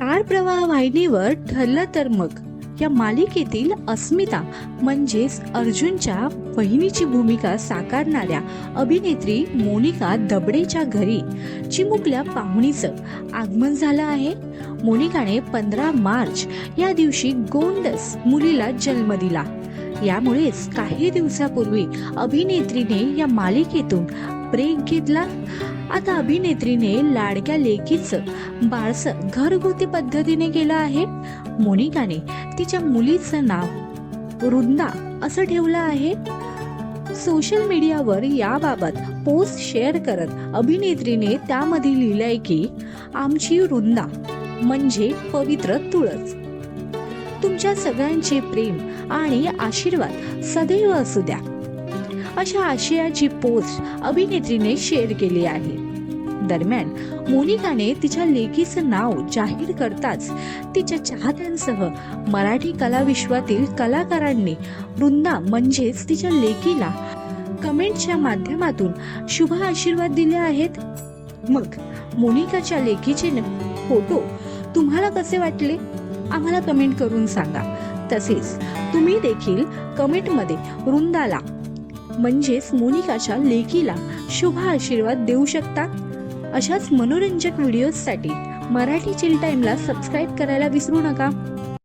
तार प्रवाह वाहिनीवर ठरलं तर मग. या मालिकेतील अस्मिता म्हणजेच अर्जुनच्या बहिणीची भूमिका साकारणाऱ्या अभिनेत्री मोनिका दबडेच्या घरी चिमुकल्या पाहुणीचं आगमन झालं आहे. मोनिकाने पंधरा मार्च या दिवशी गोंडस मुलीला जन्म दिला. यामुळेच काही दिवसापूर्वी अभिनेत्रीने या मालिकेतून ब्रेक घेतला? आता अभिनेत्रीने लाडक्या लेकीचं बाळसं घरगुती पद्धतीने केलं आहे. मोनिकाने तिच्या मुलीचं नाव रुंदा असं ठेवलं आहे. सोशल मीडियावर याबाबत पोस्ट शेअर करत अभिनेत्रीने त्यामध्ये लिहिलंय की आमची रुंदा म्हणजे पवित्र तुळस. तुमच्या सगळ्यांचे प्रेम आणि आशीर्वाद सदैव असू द्या. अशा आशयाची पोस्ट अभिनेत्रीने शेअर केली आहे. दरम्यान मोनिकाने तिच्या लेकीचं नाव जाहीर करताच तिच्या चाहत्यांसह मराठी कलाविश्वातील कलाकारांनी वृंदा म्हणजेच तिच्या लेकीला कमेंटच्या माध्यमातून शुभ आशीर्वाद दिले आहेत. मग मोनिकाच्या लेकीचे फोटो तुम्हाला कसे वाटले? आम्हाला कमेंट करून सांगा. तसेच तुम्ही देखील कमेंटमध्ये वृंदाला म्हणजेच मोनिकाच्या लेकीला शुभ आशीर्वाद देऊ शकता. अशाच मनोरंजक व्हिडिओजसाठी मराठी चिल टाइमला सबस्क्राईब करायला विसरू नका.